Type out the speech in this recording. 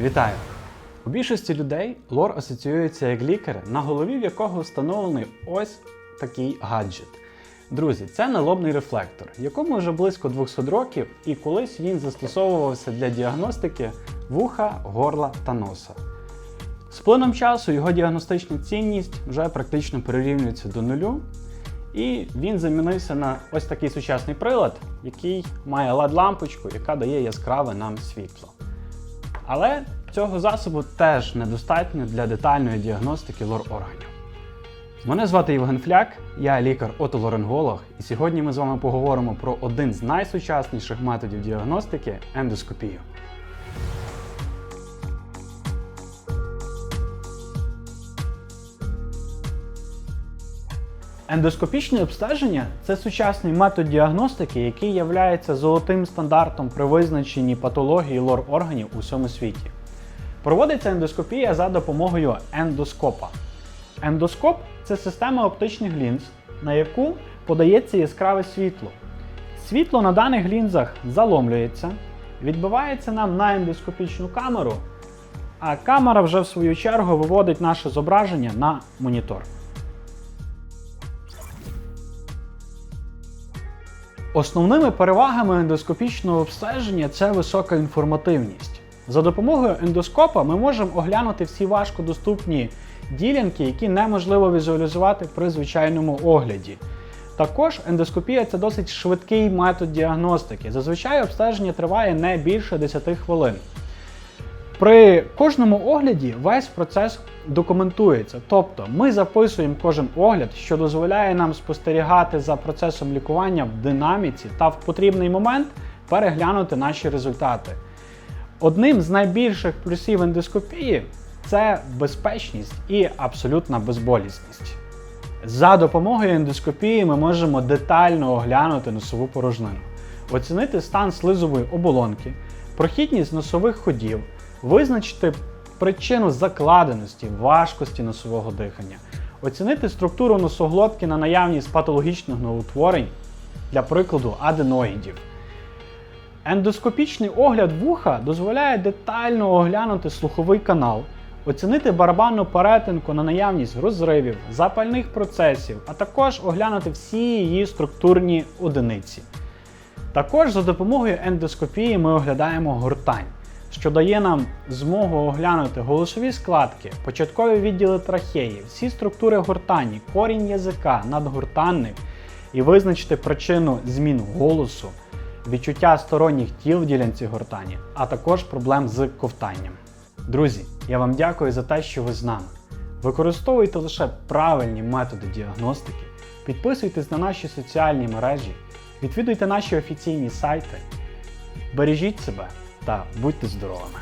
Вітаю! У більшості людей лор асоціюється як лікар, на голові в якого встановлений ось такий гаджет. Друзі, це налобний рефлектор, якому вже близько 200 років, і колись він застосовувався для діагностики вуха, горла та носа. З плином часу його діагностична цінність вже практично прирівнюється до нулю, і він замінився на ось такий сучасний прилад, який має LED-лампочку, яка дає яскраве нам світло. Але цього засобу теж недостатньо для детальної діагностики лор-органів. Мене звати Євген Фляк, я лікар-отоларинголог, і сьогодні ми з вами поговоримо про один з найсучасніших методів діагностики ендоскопію. Ендоскопічне обстеження це сучасний метод діагностики, який є золотим стандартом при визначенні патології лор органів у всьому світі. Проводиться ендоскопія за допомогою ендоскопа. Ендоскоп це система оптичних лінз, на яку подається яскраве світло. Світло на даних лінзах заломлюється, відбивається нам на ендоскопічну камеру, а камера вже в свою чергу виводить наше зображення на монітор. Основними перевагами ендоскопічного обстеження це висока інформативність. За допомогою ендоскопа ми можемо оглянути всі важкодоступні ділянки, які неможливо візуалізувати при звичайному огляді. Також ендоскопія це досить швидкий метод діагностики. Зазвичай обстеження триває не більше 10 хвилин. При кожному огляді весь процес документується, тобто ми записуємо кожен огляд, що дозволяє нам спостерігати за процесом лікування в динаміці та в потрібний момент переглянути наші результати. Одним з найбільших плюсів ендоскопії це безпечність і абсолютна безболісність. За допомогою ендоскопії ми можемо детально оглянути носову порожнину, оцінити стан слизової оболонки, прохідність носових ходів, визначити причину закладеності, важкості носового дихання, оцінити структуру носоглотки на наявність патологічних новоутворень, для прикладу аденоїдів. Ендоскопічний огляд вуха дозволяє детально оглянути слуховий канал, оцінити барабанну перетинку на наявність розривів, запальних процесів, а також оглянути всі її структурні одиниці. Також за допомогою ендоскопії ми оглядаємо гортань, що дає нам змогу оглянути голосові складки, початкові відділи трахеї, всі структури гортані, корінь язика, надгортанних і визначити причину змін голосу, відчуття сторонніх тіл в ділянці гортані, а також проблем з ковтанням. Друзі, я вам дякую за те, що ви з нами. Використовуйте лише правильні методи діагностики, підписуйтесь на наші соціальні мережі, відвідуйте наші офіційні сайти, бережіть себе та будьте здоровими!